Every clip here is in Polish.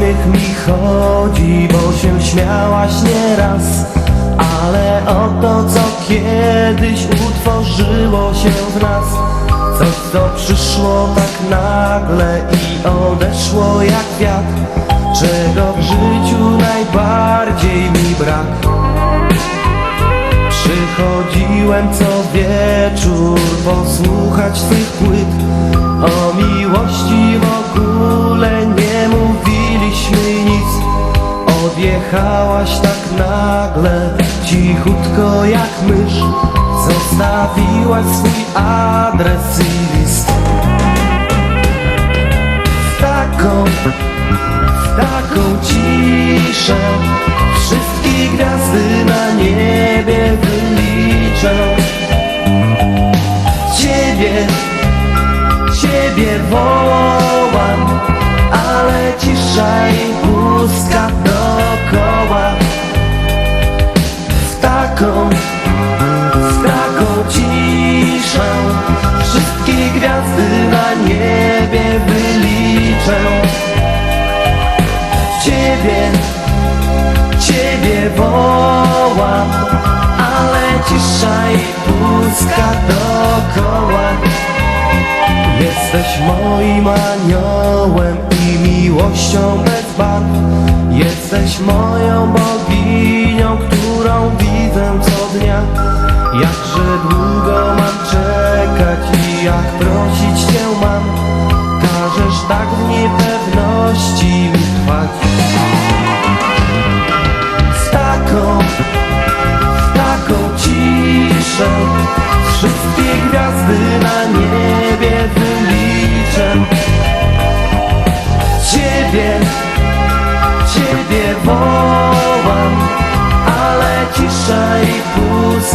uśmiech mi chodzi, bo się śmiałaś nieraz Ale o to, co kiedyś utworzyło się w nas. Coś, co przyszło tak nagle i odeszło jak wiatr Czego w życiu najbardziej mi brak. Przychodziłem co wieczór posłuchać swych płyt O miłości Odjechałaś tak nagle, cichutko jak mysz. Zostawiłaś swój adres i list. Z taką, z taką ciszę Wszystkie gwiazdy na niebie wyliczę. Ciebie, Ciebie wołam Ale cisza i pustka taką, z taką ciszę Wszystkie gwiazdy na niebie wyliczę. Ciebie, Ciebie wołam Ale cisza i pustka dookoła Jesteś moim aniołem i miłością bez barw. Jesteś moją boginią, Jakże długo mam czekać i jak prosić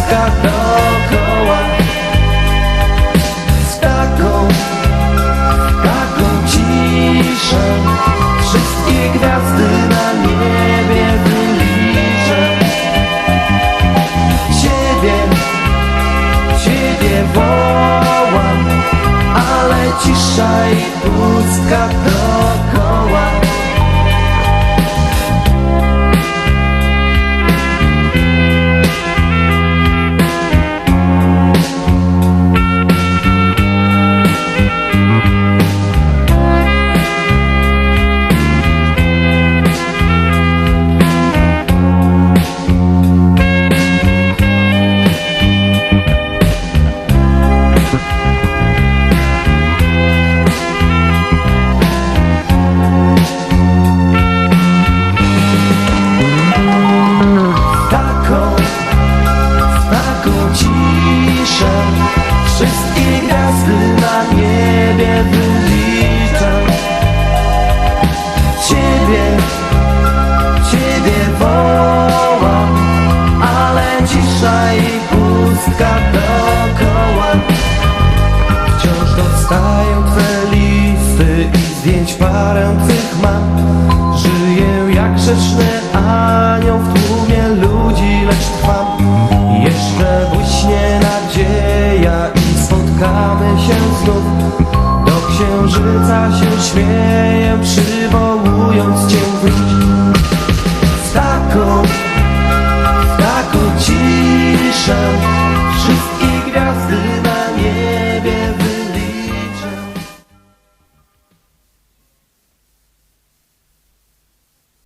pustka